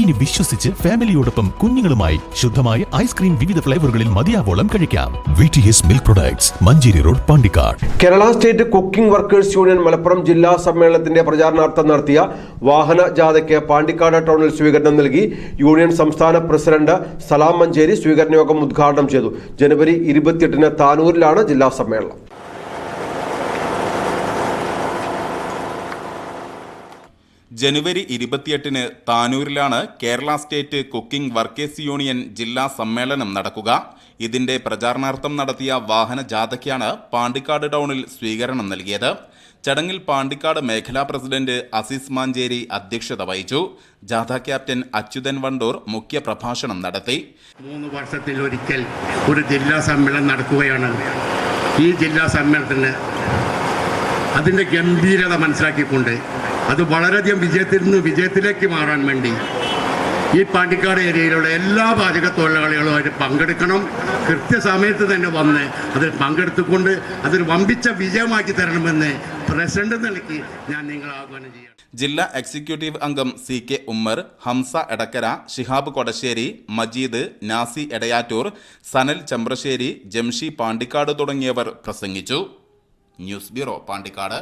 ഇനി വിശ്വസിച്ച് ഫാമിലിയോടൊപ്പം കുഞ്ഞുങ്ങളുമായി ശുദ്ധമായ ഐസ്ക്രീം വിവിധ ഫ്ലേവറുകളിൽ മതിയാവോളം കഴിക്കാം. Milk products Manjeri road Pandikkad. Kerala state cooking workers union Malappuram ജില്ലാ സമ്മേളനത്തിന്റെ പ്രചാരണാർത്ഥം നടത്തിയ വാഹന ജാഥയ്ക്ക് പാണ്ടിക്കാട് ടൗണിൽ സ്വീകരണം നൽകി യൂണിയൻ സംസ്ഥാന പ്രസിഡന്റ് സലാം മഞ്ചേരി സ്വീകരണ യോഗം ഉദ്ഘാടനം ചെയ്തു. ജനുവരി ഇരുപത്തിയെട്ടിന് താനൂരിലാണ് ജില്ലാ സമ്മേളനം. ജനുവരി ഇരുപത്തിയെട്ടിന് താനൂരിലാണ് Kerala state cooking workers union ജില്ലാ സമ്മേളനം നടക്കുക. ഇതിന്റെ പ്രചാരണാർത്ഥം നടത്തിയ വാഹന ജാഥയ്ക്കാണ് പാണ്ടിക്കാട് ടൗണിൽ സ്വീകരണം നൽകിയത്. ചടങ്ങിൽ പാണ്ടിക്കാട് മേഖലാ പ്രസിഡന്റ് അസീസ് മാഞ്ചേരി അധ്യക്ഷത വഹിച്ചു. ജാഥ ക്യാപ്റ്റൻ അച്യുതൻ വണ്ടൂർ മുഖ്യ പ്രഭാഷണം നടത്തി. മൂന്ന് വർഷത്തിൽ ഒരിക്കൽ ഒരു ജില്ലാ സമ്മേളനം നടക്കുകയാണ്. ഈ ജില്ലാ സമ്മേളനത്തിന് അതിന്റെ ഗംഭീരത മനസ്സിലാക്കിക്കൊണ്ട് അത് വളരെയധികം വിജയത്തിൽ നിന്ന് വിജയത്തിലേക്ക് മാറാൻ വേണ്ടി ഈ പാണ്ടിക്കാട് ഏരിയയിലുള്ള എല്ലാ പാചക തൊഴിലാളികളും അതിൽ പങ്കെടുക്കണം. കൃത്യസമയത്ത് തന്നെ വന്ന് അതിൽ പങ്കെടുത്തുകൊണ്ട് അതൊരു വമ്പിച്ച വിജയമാക്കി തരണമെന്ന് പ്രസിഡന്റ് നിലയ്ക്ക് ഞാൻ നിങ്ങൾ ആഹ്വാനം ചെയ്യാം ജില്ലാ എക്സിക്യൂട്ടീവ് അംഗം സി കെ ഉമ്മർ ഹംസ എടക്കര ഷിഹാബ് കൊടശ്ശേരി മജീദ് നാസി എടയാറ്റൂർ സനൽ ചമ്പ്രശ്ശേരി ജംഷി പാണ്ടിക്കാട് തുടങ്ങിയവർ പ്രസംഗിച്ചു. News bureau Pandikkad.